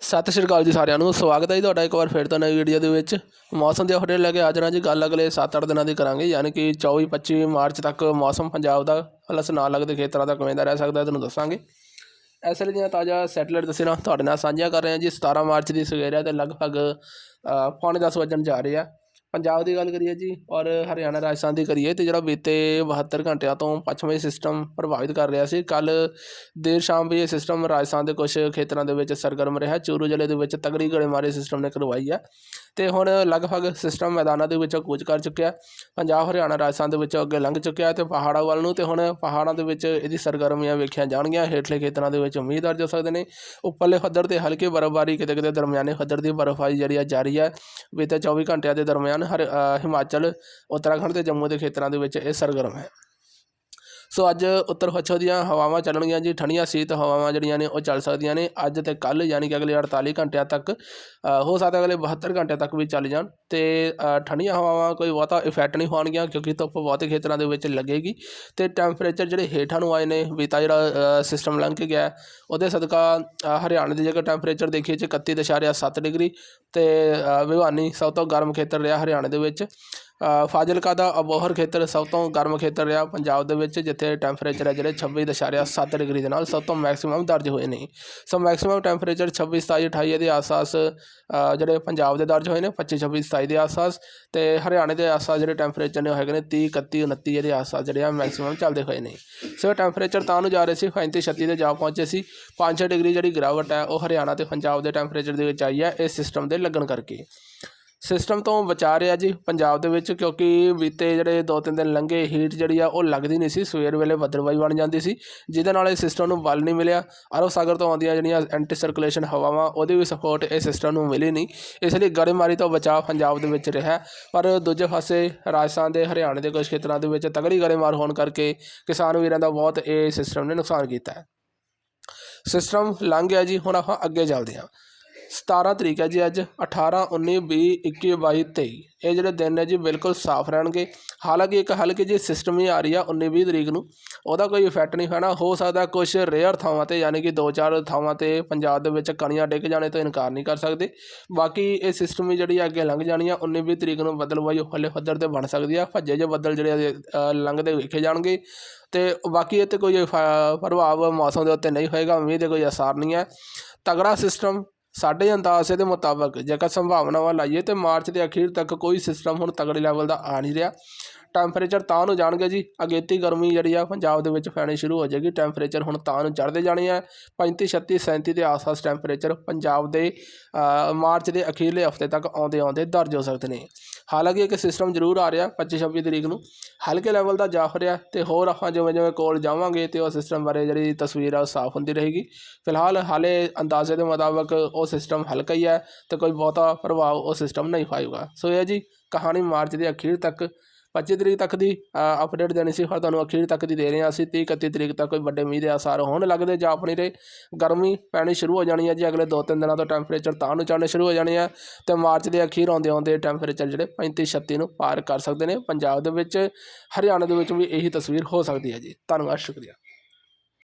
ਸਤਿ ਸ਼੍ਰੀ ਅਕਾਲ ਜੀ ਸਾਰਿਆਂ ਨੂੰ, ਸਵਾਗਤ ਹੈ ਜੀ ਤੁਹਾਡਾ ਇੱਕ ਵਾਰ ਫਿਰ ਤੋਂ ਨਵੀਂ ਵੀਡੀਓ ਦੇ ਵਿੱਚ। ਮੌਸਮ ਦੇ ਅਪਡੇਟ ਲੈ ਕੇ ਆ ਜਾਣਾ ਜੀ, ਗੱਲ ਅਗਲੇ 7-8 ਦਿਨਾਂ ਦੀ ਕਰਾਂਗੇ, ਯਾਨੀ ਕਿ 24-25 ਮਾਰਚ ਤੱਕ ਮੌਸਮ ਪੰਜਾਬ ਦਾ ਪਲਸ ਨਾਲ ਲੱਗਦੇ ਖੇਤਰਾਂ ਦਾ ਕਿਵੇਂ ਦਾ ਰਹਿ ਸਕਦਾ ਤੁਹਾਨੂੰ ਦੱਸਾਂਗੇ। ਇਸ ਵੇਲੇ ਦੀਆਂ ਤਾਜ਼ਾ ਸੈਟੇਲਾਈਟ ਤਸਵੀਰਾਂ ਤੁਹਾਡੇ ਨਾਲ ਸਾਂਝੀਆਂ ਕਰ ਰਹੇ ਹਾਂ ਜੀ 17 ਮਾਰਚ ਦੀ ਸਵੇਰੇ ਹੈ ਤੇ ਲਗਭਗ ਪੌਣੇ 10 ਵਜਣ ਜਾ ਰਹੀ ਆ। ਪੰਜਾਬ ਦੀ ਗੱਲ ਕਰੀਏ ਜੀ ਔਰ ਹਰਿਆਣਾ ਰਾਜਸਥਾਨ ਦੀ ਕਰੀਏ ਤੇ ਜਿਹੜਾ ਬੀਤੇ 72 ਘੰਟਿਆਂ ਤੋਂ ਪੱਛਮੀ ਸਿਸਟਮ ਪ੍ਰਭਾਵਿਤ ਕਰ ਰਿਹਾ ਸੀ। ਕੱਲ ਦੇਰ ਸ਼ਾਮ ਵੀ ਇਹ ਸਿਸਟਮ ਰਾਜਸਥਾਨ ਦੇ ਕੁਝ ਖੇਤਰਾਂ ਦੇ ਵਿੱਚ ਸਰਗਰਮ ਰਿਹਾ। ਚੂਰੂ ਜ਼ਿਲ੍ਹੇ ਦੇ ਵਿੱਚ ਤਗੜੀ ਗੜੇਮਾਰੀ ਸਿਸਟਮ ਨੇ ਕਰਵਾਈ ਹੈ ਤੇ ਹੁਣ ਲਗਭਗ ਸਿਸਟਮ ਮੈਦਾਨਾਂ ਦੇ ਵਿੱਚੋਂ ਕੂਚ ਕਰ ਚੁੱਕਿਆ। ਪੰਜਾਬ, ਹਰਿਆਣਾ, ਰਾਜਸਥਾਨ ਦੇ ਵਿੱਚੋਂ ਅੱਗੇ ਲੰਘ ਚੁੱਕਿਆ ਤੇ ਪਹਾੜਾਂ ਵੱਲ ਨੂੰ ਤੇ ਹੁਣ ਪਹਾੜਾਂ ਦੇ ਵਿੱਚ ਇਹਦੀ ਸਰਗਰਮੀਆਂ ਵੇਖੀਆਂ ਜਾਣਗੀਆਂ। ਹੇਠਲੇ ਖੇਤਰਾਂ ਦੇ ਵਿੱਚ ਮੀਂਹ ਦਰਜ ਹੋ ਸਕਦੇ ਨੇ। ਉੱਪਰਲੇ ਪੱਧਰ ਤੇ ਹਲਕੀ ਬਰਫ਼ਬਾਰੀ ਕਿਤੇ ਕਿਤੇ ਦਰਮਿਆਨੇ ਪੱਧਰ ਦੀ ਬਰਫ਼ਬਾਰੀ ਜਿਹੜੀ ਆ ਜਾਰੀ ਹੈ ਬੀਤੇ 24 ਘੰਟਿਆਂ ਦੇ ਦਰਮਿਆਨ ਹਰ ਹਿਮਾਚਲ ਉੱਤਰਾਖੰਡ ਤੇ ਜੰਮੂ ਦੇ ਖੇਤਰਾਂ ਦੇ ਵਿੱਚ ਇਹ ਸਰਗਰਮ ਹੈ। ਸੋ ਅੱਜ ਉੱਤਰ ਪੱਛਮ ਦੀਆਂ ਹਵਾਵਾਂ ਚੱਲਣਗੀਆਂ ਜੀ, ਠੰਡੀਆਂ ਸੀਤ ਹਵਾਵਾਂ ਜਿਹੜੀਆਂ ਨੇ ਉਹ ਚੱਲ ਸਕਦੀਆਂ ਨੇ। ਅੱਜ ਤੇ ਕੱਲ ਯਾਨੀ ਕਿ ਅਗਲੇ 48 ਘੰਟਿਆਂ ਤੱਕ ਹੋ ਸਕਦਾ ਅਗਲੇ 72 ਘੰਟਿਆਂ ਤੱਕ ਵੀ ਚੱਲ ਜਾਣ ਤੇ ਠੰਡੀਆਂ ਹਵਾਵਾਂ ਕੋਈ ਬਹੁਤਾ ਇਫੈਕਟ ਨਹੀਂ ਹੋਣਗੀਆਂ ਕਿਉਂਕਿ ਧੁੱਪ ਬਹੁਤੇ ਖੇਤਰਾਂ ਦੇ ਵਿੱਚ ਲੱਗੇਗੀ ਤੇ ਟੈਂਪਰੇਚਰ ਜਿਹੜੇ ਹੇਠਾਂ ਨੂੰ ਆਏ ਨੇ ਬੀਤਾ ਜਿਹੜਾ ਸਿਸਟਮ ਲੰਘ ਕੇ ਗਿਆ ਉਹਦੇ ਸਦਕਾ ਹਰਿਆਣਾ ਦੀ ਜਗ੍ਹਾ ਟੈਂਪਰੇਚਰ ਦੇਖੀਏ ਜੀ 31.7 ਡਿਗਰੀ ਤੇ ਵਿਵਾਨੀ ਸਭ ਤੋਂ ਗਰਮ ਖੇਤਰ ਰਿਹਾ ਹਰਿਆਣੇ ਦੇ ਵਿੱਚ। ਫਾਜ਼ਿਲਕਾ ਦਾ ਅਬੋਹਰ ਖੇਤਰ ਸਭ ਤੋਂ ਗਰਮ ਖੇਤਰ ਰਿਹਾ ਪੰਜਾਬ ਦੇ ਵਿੱਚ, ਜਿੱਥੇ ਟੈਂਪਰੇਚਰ ਹੈ ਜਿਹੜੇ 26.7 ਡਿਗਰੀ ਦੇ ਨਾਲ ਸਭ ਤੋਂ ਮੈਕਸਿਮਮ ਦਰਜ ਹੋਏ ਨੇ। ਸੋ ਮੈਕਸਿਮਮ ਟੈਂਪਰੇਚਰ 26 27 28 ਦੇ ਆਸ-ਪਾਸ ਜਿਹੜੇ ਪੰਜਾਬ ਦੇ ਦਰਜ ਹੋਏ ਨੇ 25 26 27 ਦੇ ਆਸ-ਪਾਸ ਤੇ ਹਰਿਆਣੇ ਦੇ ਆਸ-ਪਾਸ ਜਿਹੜੇ ਟੈਂਪਰੇਚਰ ਨੇ ਉਹ ਹੈਗੇ ਨੇ 30 31 29 ਇਹਦੇ ਆਸ-ਪਾਸ ਜਿਹੜੇ ਆ ਮੈਕਸਿਮਮ ਚੱਲਦੇ ਹੋਏ ਨੇ। ਸੋ ਟੈਂਪਰੇਚਰ ਤਾਂ ਨੂੰ ਜਾ ਰਹੇ ਸੀ 35 36 ਦੇ ਜਾ ਪਹੁੰਚੇ ਸੀ 5-6 ਡਿਗਰੀ ਜਿਹੜੀ ਗਿਰਾਵਟ ਹੈ ਉਹ ਹਰਿਆਣਾ ਤੇ ਪੰਜਾਬ ਦੇ ਟੈਂਪਰੇਚਰ ਦੇ ਵਿੱਚ ਆਈ ਹੈ, ਇਸ ਸਿਸਟਮ ਦੇ ਲੱਗਣ ਕਰਕੇ। ਸਿਸਟਮ ਤੋਂ ਬਚਾ ਰਿਹਾ ਜੀ ਪੰਜਾਬ ਦੇ ਵਿੱਚ, ਕਿਉਂਕਿ ਬੀਤੇ ਜਿਹੜੇ ਦੋ ਤਿੰਨ ਦਿਨ ਲੰਘੇ ਹੀਟ ਜਿਹੜੀ ਆ ਉਹ ਲੱਗਦੀ ਨਹੀਂ ਸੀ। ਸਵੇਰ ਵੇਲੇ ਬੱਦਲਵਾਈ ਬਣ ਜਾਂਦੀ ਸੀ, ਜਿਹਦੇ ਨਾਲ ਇਹ ਸਿਸਟਮ ਨੂੰ ਬਲ ਨਹੀਂ ਮਿਲਿਆ। ਅਰਬ ਸਾਗਰ ਤੋਂ ਆਉਂਦੀਆਂ ਜਿਹੜੀਆਂ ਐਂਟੀ ਸਰਕੂਲੇਸ਼ਨ ਹਵਾਵਾਂ, ਉਹਦੀ ਵੀ ਸਪੋਰਟ ਇਹ ਸਿਸਟਮ ਨੂੰ ਮਿਲੀ ਨਹੀਂ। ਇਸ ਲਈ ਗੜੇਮਾਰੀ ਤੋਂ ਬਚਾਅ ਪੰਜਾਬ ਦੇ ਵਿੱਚ ਰਿਹਾ। ਪਰ ਦੂਜੇ ਪਾਸੇ ਰਾਜਸਥਾਨ ਦੇ, ਹਰਿਆਣੇ ਦੇ ਕੁਝ ਖੇਤਰਾਂ ਦੇ ਵਿੱਚ ਤਗੜੀ ਗੜੇਮਾਰ ਹੋਣ ਕਰਕੇ ਕਿਸਾਨ ਵੀਰਾਂ ਦਾ ਬਹੁਤ ਇਹ ਸਿਸਟਮ ਨੇ ਨੁਕਸਾਨ ਕੀਤਾ ਹੈ। ਸਿਸਟਮ ਲੰਘ ਗਿਆ ਜੀ, ਹੁਣ ਆਪਾਂ ਅੱਗੇ ਚੱਲਦੇ ਹਾਂ। 17 ਤਰੀਕ ਹੈ ਜੀ ਅੱਜ 18 19 20 21 22 23 ਇਹ ਜਿਹੜੇ ਦਿਨ ਹੈ ਜੀ ਬਿਲਕੁਲ ਸਾਫ਼ ਰਹਿਣਗੇ। ਹਾਲਾਂਕਿ ਇੱਕ ਹਲਕੀ ਜਿਹੀ ਸਿਸਟਮ ਹੀ ਆ ਰਹੀ ਆ 19 20 ਤਰੀਕ ਨੂੰ। ਉਹਦਾ ਕੋਈ ਇਫੈਕਟ ਨਹੀਂ ਪੈਣਾ। ਹੋ ਸਕਦਾ ਕੁਝ ਰੇਅਰ ਥਾਵਾਂ ਤੇ, ਯਾਨੀ ਕਿ ਦੋ ਚਾਰ ਥਾਵਾਂ ਤੇ ਪੰਜਾਬ ਦੇ ਵਿੱਚ ਕਣੀਆਂ ਡਿੱਗ ਜਾਣੇ ਤੋਂ ਇਨਕਾਰ ਨਹੀਂ ਕਰ ਸਕਦੇ। ਬਾਕੀ ਇਹ ਸਿਸਟਮ ਹੀ ਜਿਹੜੀ ਅੱਗੇ ਲੰਘ ਜਾਣੀ ਆ 19 20 ਤਰੀਕ ਨੂੰ ਬੱਦਲਵਾਈ ਹਲੇ ਪੱਧਰ ਤੇ ਬਣ ਸਕਦੀ ਆ। ਭੱਜੇ ਜੇ ਬੱਦਲ ਜਿਹੜੇ ਲੰਘਦੇ ਵੇਖੇ ਜਾਣਗੇ। ਤੇ ਬਾਕੀ ਇਹ ਤੇ ਕੋਈ ਫ- ਪ੍ਰਭਾਵ ਮੌਸਮ ਦੇ ਉੱਤੇ ਨਹੀਂ ਹੋਏਗਾ। ਮੀਂਹ ਦੇ ਕੋਈ ਅਸਰ ਨਹੀਂ ਹੈ। ਤਗੜਾ ਸਿਸਟਮ ਸਾਡੇ ਅੰਦਾਜ਼ੇ ਦੇ ਮੁਤਾਬਕ ਜੇਕਰ ਸੰਭਾਵਨਾਵਾਂ ਲਾਈਏ ਤੇ ਮਾਰਚ ਦੇ ਅਖੀਰ ਤੱਕ ਕੋਈ ਸਿਸਟਮ ਹੁਣ ਤਗੜੇ ਲੈਵਲ ਦਾ ਆ ਨਹੀਂ ਰਿਹਾ। ਟੈਂਪਰੇਚਰ ਤਾਂ ਨੂੰ ਜਾਣਗੇ ਜੀ। ਅਗੇਤੀ ਗਰਮੀ ਜਿਹੜੀ ਆ ਪੰਜਾਬ ਦੇ ਵਿੱਚ ਫੈਣੀ ਸ਼ੁਰੂ ਹੋ ਜਾਏਗੀ। ਟੈਂਪਰੇਚਰ ਹੁਣ ਤਾਂ ਨੂੰ ਚੜ੍ਹਦੇ ਜਾਣੇ ਆ। 35 36 37 ਦੇ ਆਸ-ਪਾਸ ਟੈਂਪਰੇਚਰ ਪੰਜਾਬ ਦੇ ਮਾਰਚ ਦੇ ਅਖੀਰਲੇ ਹਫ਼ਤੇ ਤੱਕ ਆਉਂਦੇ ਆਉਂਦੇ ਦਰਜ ਹੋ ਸਕਦੇ ਨੇ। ਹਾਲਾਂਕਿ ਇੱਕ ਸਿਸਟਮ ਜ਼ਰੂਰ ਆ ਰਿਹਾ 25 26 ਤਰੀਕ ਨੂੰ। ਹਲਕੇ ਲੈਵਲ ਦਾ ਜਾ ਰਿਹਾ ਤੇ ਹੋਰ ਆਪਾਂ ਜਿਵੇਂ ਜਿਵੇਂ ਕੋਲ ਜਾਵਾਂਗੇ ਤੇ ਉਹ ਸਿਸਟਮ ਬਾਰੇ ਜਿਹੜੀ ਤਸਵੀਰ ਆ ਉਹ ਸਾਫ਼ ਹੁੰਦੀ ਰਹੇਗੀ। ਫਿਲਹਾਲ ਹਾਲੇ ਅੰਦਾਜ਼ੇ ਦੇ ਮੁਤਾਬਕ ਉਹ ਸਿਸਟਮ ਹਲਕਾ ਹੀ ਹੈ ਤੇ ਕੋਈ ਬਹੁਤਾ ਪ੍ਰਭਾਵ ਉਹ ਸਿਸਟਮ ਨਹੀਂ ਪਾਏਗਾ। ਸੋ ਇਹ ਜੀ ਕਹਾਣੀ ਮਾਰਚ ਦੇ ਅਖੀਰ ਤੱਕ। 25 ਤਰੀਕ ਤੱਕ ਦੀ ਅਪਡੇਟ ਦੇਣੀ ਸੀ, ਫਿਰ ਤੁਹਾਨੂੰ ਅਖੀਰ ਤੱਕ ਦੀ ਦੇ ਰਹੇ ਹਾਂ ਅਸੀਂ। 30 31 ਤਰੀਕ ਤੱਕ ਕੋਈ ਵੱਡੇ ਮੀਂਹ ਦੇ ਆਸਾਰ ਹੋਣ ਲੱਗਦੇ ਜਾਂ ਆਪਣੀ ਰੇ ਗਰਮੀ ਪੈਣੀ ਸ਼ੁਰੂ ਹੋ ਜਾਣੀ ਹੈ ਜੀ। ਅਗਲੇ 2-3 ਦਿਨਾਂ ਤੋਂ ਟੈਂਪਰੇਚਰ ਤਾਂ ਨੂੰ ਚੜ੍ਹਨੇ ਸ਼ੁਰੂ ਹੋ ਜਾਣੇ ਆ ਤੇ ਮਾਰਚ ਦੇ ਅਖੀਰ ਆਉਂਦੇ ਆਉਂਦੇ ਟੈਂਪਰੇਚਰ ਜਿਹੜੇ 35 36 ਨੂੰ ਪਾਰ ਕਰ ਸਕਦੇ ਨੇ। ਪੰਜਾਬ ਦੇ ਵਿੱਚ, ਹਰਿਆਣਾ ਦੇ ਵਿੱਚ ਵੀ ਇਹੀ ਤਸਵੀਰ ਹੋ ਸਕਦੀ ਹੈ ਜੀ। ਧੰਨਵਾਦ, ਸ਼ੁਕਰੀਆ।